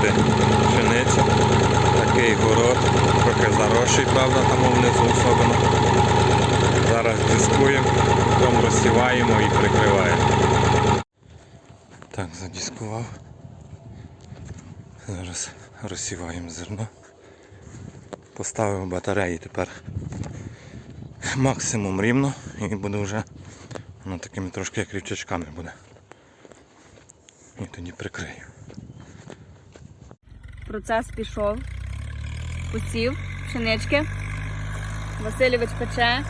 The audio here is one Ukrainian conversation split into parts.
сіяти пшеницю. Такий город, трохи заросший, правда, там внизу особливо. Зараз дискуємо, потім розсіваємо і прикриваємо. Так, задіскував. Зараз розсіваємо зерно. Поставив батареї тепер максимум рівно і буде вже воно такими трошки як рівчачками буде. І тоді прикрию. Процес пішов. Посів пшенички. Васильович пече.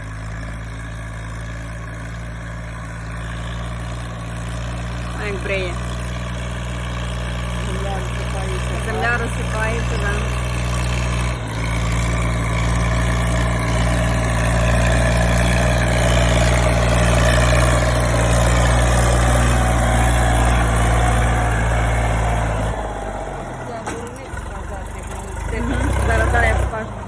А як бриє. Земля розсипається. Земля розсипається, да. Мгм. Зараз зараз я покажу.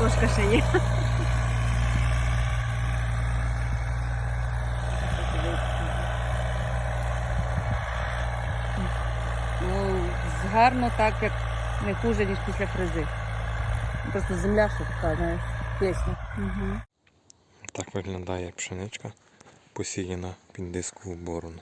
Картошка ще є. Ну, гарно так, як не хуже, ніж після фрези. Просто земля ще така, знаєш, пісня. Угу. Так виглядає пшеничка, посіяна під дискову борону.